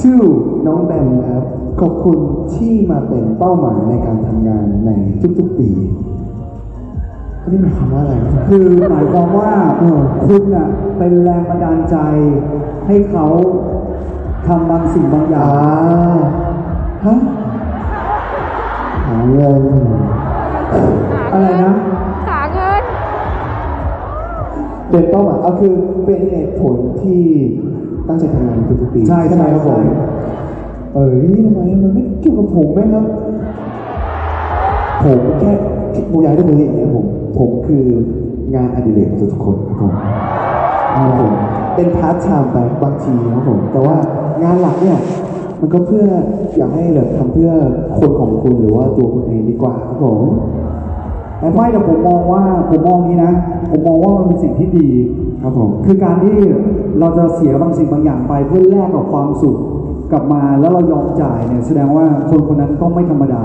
ชื่อน้องแบมครับ ขอบคุณที่มาเป็นเป้าหมายในการทำงานในทุกๆปีอันนี้หมายความว่าอะไรครับคือหมายความว่าเออคุณน่ะเป็นแรงบันดาลใจ ให้เขาทำบางสิ่งบางอย่าอ่างฮะหาเงินอะไรนะ หาเงิน เป็นเป้าหมายเอาคือเป็นเหตุผลที่ ตั้งใจทำงานทุกๆปีใช่ทำไมครับผมใช่เอ้ยทำไมมันไม่เกี่ยวกับผมไหมครับ ผมแค่ผมอยากให้ทุกคนเห็นนะผม ผมคืองานอดิเรกของทุกๆคนครับผมครับผมเป็นพาร์ทไทม์ไปบางทีครับผม แต่ว่างานหลักเนี่ยมันก็เพื่ออยากให้แบบทำเพื่อคนของคุณหรือว่าตัวคุณเองดีกว่าครับผม แต่ไม่แต่ผมมองว่าผมมองนี้นะ ผมมองว่ามันเป็นสิ่งที่ดี ครับผม คือการที่เราจะเสียบางสิ่งบางอย่างไปเพื่อแลกกับความสุขกลับมาแล้วเรายอมจ่ายเนี่ยแสดงว่าคนคนนั้นต้องไม่ธรรมดา